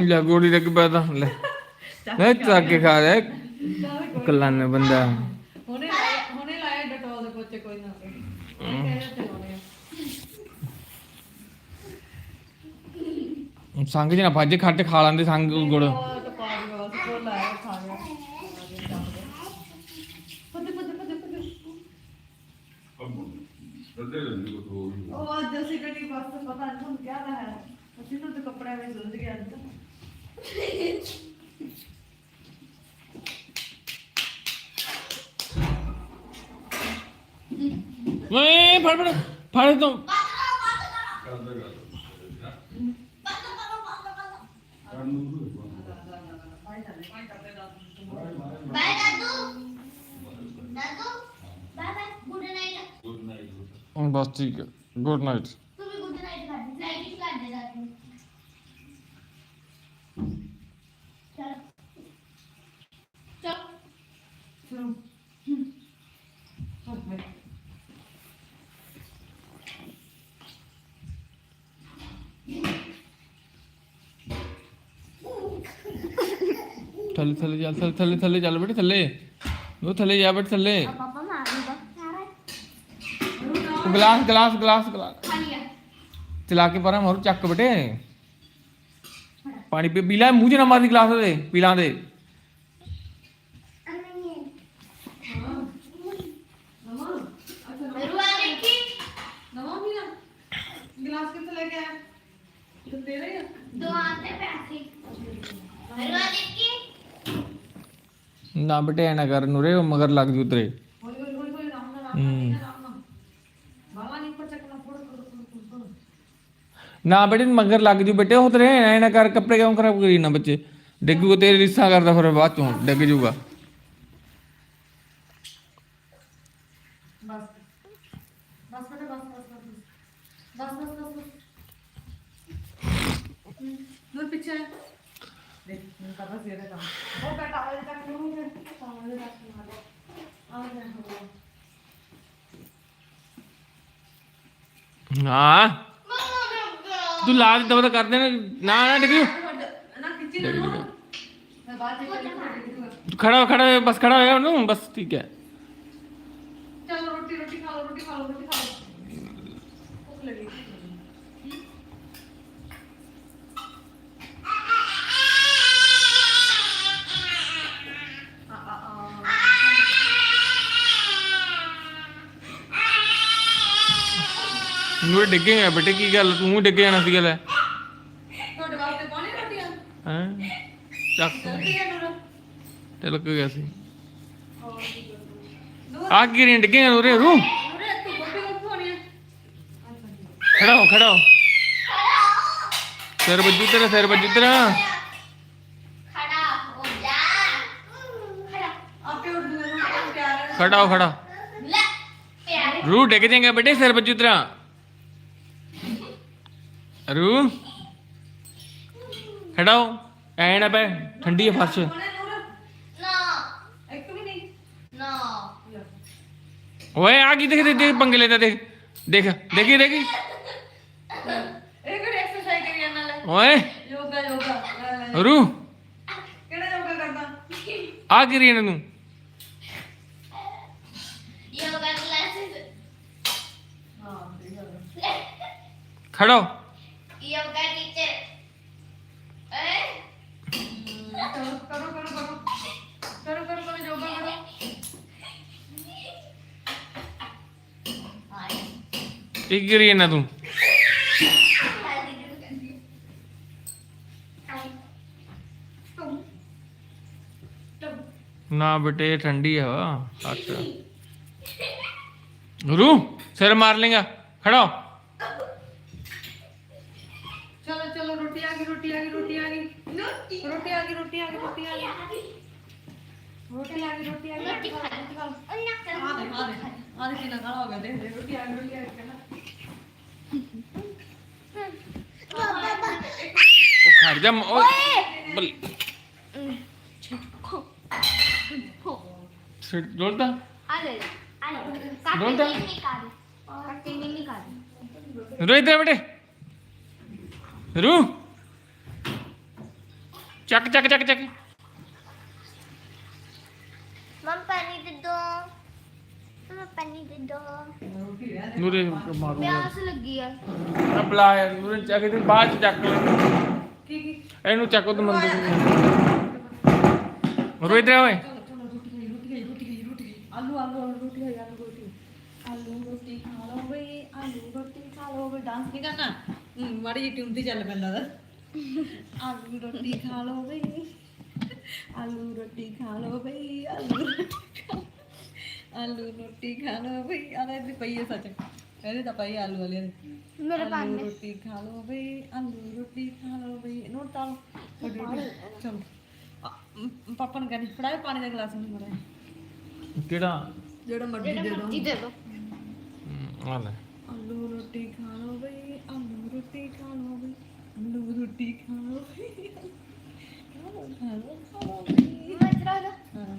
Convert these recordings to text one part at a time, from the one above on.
ਲੈ ਗੋੜੀ ਲੱਗ ਪਿਆ ਤਾਂ ਲੈ। ਲੈ ਚੱਕ ਕੇ ਖਾ ਲੈ। ਕੱਲਾ ਨੇ ਬੰਦਾ। ਹੁਣੇ ਹੁਣੇ ਲਾਇਆ ਡਟੋਲ ਦੇ ਪੋਚੇ ਕੋਈ ਨਾ ਸੰਗ ਜਣਾ ਭੱਜ ਖੱਟ ਖਾ ਲੈਂਦੇ ਸੰਗ ਗੁੜ। ਅੱਧੇ ਰਹਿੰਦੇ ਕੋ ਹੋ ਗਈ ਉਹ ਅੱਜ ਅਸੀਂ ਕਟੀ ਬਸ ਪਤਾ ਨਹੀਂ ਹੁਣ ਕਿਆ ਦਾ ਹੈ। ਅਸੀਂ ਤਾਂ ਕੱਪੜਿਆਂ ਵਿੱਚ ਸੁੱਜ ਗਿਆ ਅੱਜ ਵੇ ਫੜ ਫੜ ਫੜ ਤੂੰ। ਕਰਦਾ ਕਰਦਾ बाय दादू दादू बाय बाय गुड नाईट ਹੁਣ ਬਸ ਠੀਕ ਹੈ ਗੁੱਡ ਨਾਈਟ ਥੱਲੇ ਥੱਲੇ ਚੱਲ, ਥੱਲੇ ਥੱਲੇ ਥੱਲੇ ਚੱਲ ਬੇਟੇ, ਥੱਲੇ। ਉਹ ਥੱਲੇ ਜਾ ਬੇਟੇ, ਥੱਲੇ। ਪਾਪਾ ਮਾਰ ਦੂਗਾ ਸਾਰਾ ਗਲਾਸ ਗਲਾਸ ਗਲਾਸ ਗਲਾਸ। ਚਲਾ ਕੇ ਪਰਾਂ ਮੋਰ ਚੱਕ ਬੇਟੇ। ਪਾਣੀ ਪੀ ਪੀਲਾ ਮੂੰਹ 'ਚ ਨਾ ਮਾਰੀ ਗਲਾਸ ਦੇ ਪੀਲਾਂ ਦੇ ਨਵਾਂ ਅੱਛਾ ਮੇਰੂ ਆ ਦੇਖੀ ਨਵਾਂ ਵੀ ਨਾ ਗਲਾਸ ਕਿੱਥੇ ਲੈ ਕੇ ਆਇਆ ਤੇ ਤੇਰਾ ਹੀ ਆ ਦੋ ਆਤੇ ਪੈਸੇ ਮੇਰੂ ਆ ਦੇਖੀ ਨਾ ਬੇਟੇ ਐ ਨਾ ਕਰ ਨੂਰੇ ਉਹ ਮਗਰ ਲੱਗ ਜੂ ਤੇਰੇ ਹੌਲੀ ਹੌਲੀ ਹੌਲੀ ਹੌਲੀ ਰਾਮ ਨਾਲ ਰਾਮ ਹੂੰ। ਨਾਲ ਰਾਮ ਨਾਲ ਬਾਲਾ ਨਹੀਂ ਪਰ ਚੱਕਣਾ ਫੋੜ ਫੋੜ ਫੋੜ ਫੋੜ ਨਾ ਬੇਟੇ, ਮਗਰ ਲੱਗ ਜੂ ਬੇਟੇ, ਉਹ ਤੇਰੇ, ਐ ਨਾ ਕਰ, ਕੱਪੜੇ ਕਿਉਂ ਖਰਾਬ ਕਰੀ ਨਾ ਬੱਚੇ? ਡਿੱਗੂ ਤੇਰੇ, ਰਿਸਾ ਕਰਦਾ ਫਿਰ ਬਾਅਦ ਚੋਂ, ਡਿੱਗ ਜੂਗਾ। ਬਸ। ਬਸ ਬਸ ਬਸ ਬਸ ਬਸ ਬਸ ਬਸ। ਬਸ ਪਿੱਛੇ तू ला ਲਾ ਦਿੱਤਾ कर देना ना ਨਾ खड़ा खड़ा बस खड़ा है ना बस ठीक है चलो रोटी रोटी खा लो रोटी खा लो रोटी खा लो भूख लगी ਨੂੰ ਡਿੱਗੇ ਆ ਬੇਟੇ ਕੀ ਗੱਲ? ਤੂੰ ਡਿੱਗੇ ਜਾਣਾ ਸੀ ਗੱਲ ਹੈ ਤੁਹਾਡੇ ਵਾਸਤੇ ਪਾਣੀ ਰੋਟੀਆਂ? ਹਾਂ? ਚੱਕ। ਤਿਲਕ ਗਿਆ ਸੀ। ਆ ਗਿਰੇ ਡਿੱਗੇ ਆ ਉਰੇ ਰੂ। ਖੜਾਓ ਖੜਾਓ। ਸਿਰ ਬੱਜੂ ਤੇਰਾ ਸਿਰ ਬੱਜੂ ਤੇਰਾ। ਖੜਾ ਹੋ ਖੜਾ। ਰੂ ਡਿੱਗ ਜਾਏਗਾ ਬੇਟੇ ਸਿਰ ਬੱਜੂ ਤੇਰਾ। ਰੂ ਖੜਾ ਐ ਨਾ ਪੈ ਠੰਡੀ ਹੈ ਫਰਸ਼ ਕੋਨੇ ਨੂਰ ਨਾ ਇੱਕ ਵੀ ਨਹੀਂ ਨਾ ਲੈ। ਓਏ ਆ ਕੀ ਦੇਖ ਦੇਖ ਪੰਗੇ ਲੈਂਦਾ ਦੇਖ। ਦੇਖ ਦੇਖੀ ਦੇਖੀ। ਇਹ ਕਿਹੜੀ ਐਕਸਰਸਾਈਜ਼ ਕਰੀ ਜਾਂਦਾ ਲੈ ਓਏ। ਯੋਗਾ ਯੋਗਾ ਲੈ, ਕਿਹੜਾ ਯੋਗਾ ਕਰਦਾ ਆ ਕੀ ਰੀਂ ਨੂੰ ਯੋਗਾ ਕਲਾਸਿਸ ਹਾਂ ਸਹੀ योगा टीचर करो करो करो करो करो करो योगा करो ਕੀ ਕਰੀ ਇਹਨਾਂ ਤੂੰ? ਨਾ ਬੇਟੇ ਇਹ ਠੰਡੀ ਹਵਾ ਅੱਛਾ ਗੁਰੂ, ਸਿਰ ਮਾਰ ਲੇਗਾ। ਖੜੋ। ਰੋਟੀ ਆ ਗਈ ਰੋਟੀ ਆ ਗਈ ਰੋਟੀ ਆ ਗਈ। ਰੋਟੀ ਆ ਗਈ ਰੋਟੀ ਆ ਗਈ। ਰੋਟੀ ਖਾ ਰੋਟੀ ਖਾ ਆ ਦੇ ਆ ਦੇ। ਆ ਦੇ ਕਿੰਨਾ ਖਾਣਾ ਹੋ ਗਿਆ ਦੇਖ ਦੇ ਰੋਟੀ ਆ ਗਈ ਰੋਟੀ ਆ ਗਈ ਕਹਿੰਦਾ। ਉਹ ਖੜ ਜਾ ਮ- ਓਏ! ਬੱਲੇ। ਸਿਰ ਡੋਲਦਾ ਆ ਲੈ ਆ ਲੈ। ਡੋਲ ਦਾ। ਕਾਟੀ ਨਹੀਂ ਕਾਟੀ ਕਾਟੀ ਨਹੀਂ ਕਾਟੀ ਰੂ ਇੱਧਰ ਆ ਬੇਟੇ। ਰੂ ਚੱਕ ਚੱਕ ਚੱਕ ਚੱਕ। ਮਮ ਪਾਣੀ ਦੇ ਦੋ। ਮਮ ਪਾਣੀ ਦੇ ਦੋ। ਨੂਰੇ ਮਾਰੂ ਪਿਆਸ ਲੱਗੀ ਆ। ਅਬਲਾ ਨੂਰੇ ਚੱਕ ਤੇ ਬਾਅਦ ਚ ਚੱਕ ਲੈ। ਕੀ ਕੀ ਇਹਨੂੰ ਚੱਕੋ ਤੇ ਮੰਦੇ ਰੂ ਇੱਧਰ ਆ ਓਏ। ਆਲੂ ਆਲੂ ਰੋਟੀ ਖਾਈ ਆਲੂ ਰੋਟੀ। ਆਲੂ ਰੋਟੀ ਖਾ ਲਓ ਬਈ ਆਲੂ ਰੋਟੀ ਖਾ ਲਓ। ਬਈ ਡਾਂਸ ਨਹੀਂ ਕਰਨਾ? ਹੂੰ ਮਾੜੀ ਜਿਹੀ ਟਿਊਨ ਤੇ ਚੱਲ ਪੈਂਦਾ ਦਾ ਆਲੂ ਰੋਟੀ ਖਾ ਲਓ ਬਈ। ਆਲੂ ਰੋਟੀ ਖਾ ਲਓ ਬਈ ਆਲੂ ਰੋਟੀ ਖਾ ਆਲੂ ਰੋਟੀ ਖਾ ਲਓ ਬਈ। ਆਲੇ ਦੀ ਪਈ ਹੈ ਸੱਚ। ਇਹਦੇ ਤਾਂ ਪਈ ਆਲੂ ਵਾਲੇ ਮੇਰੇ ਆਲੂ ਰੋਟੀ ਖਾ ਲਓ ਬਈ ਆਲੂ ਰੋਟੀ ਖਾ ਲਓ ਬਈ। ਨੋਟ ਤਾਲ ਚਲੋ। ਪਾਪਾ ਨੂੰ ਕਹਿੰਦੇ ਫੜਾਏ ਪਾਣੀ ਦਾ ਗਲਾਸ ਨੂੰ ਮੜਾ ਕਿਹੜਾ? ਜਿਹੜਾ ਮਰਜ਼ੀ ਦੇ ਦੋ। ਜੀ ਦੇ ਦੋ। ਹਮ, ਆ ਲੈ। ਆਲੂ ਰੋਟੀ ਖਾ ਲਓ ਬਈ। ਆਲੂ ਰੋਟੀ ਖਾ ਲਓ ਬਈ। ਆਲੂ ਰੋਟੀ ਖਾ ਲਓ ਬਈ ਖਾ ਲਓ, ਖਾ ਲਓ, ਖਾ ਲਓ ਬਈ। ਮੈਂ ਤਰਾ ਦਾ ਹਾਂ।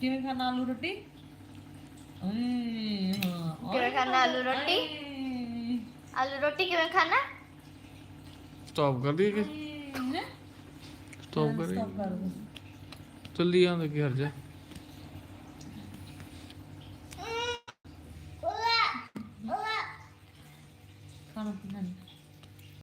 ਕਿਵੇਂ ਖਾਣਾ ਆਲੂ ਰੋਟੀ ਏ ਹਾਂ ਕਿਵੇਂ ਖਾਣਾ ਆਲੂ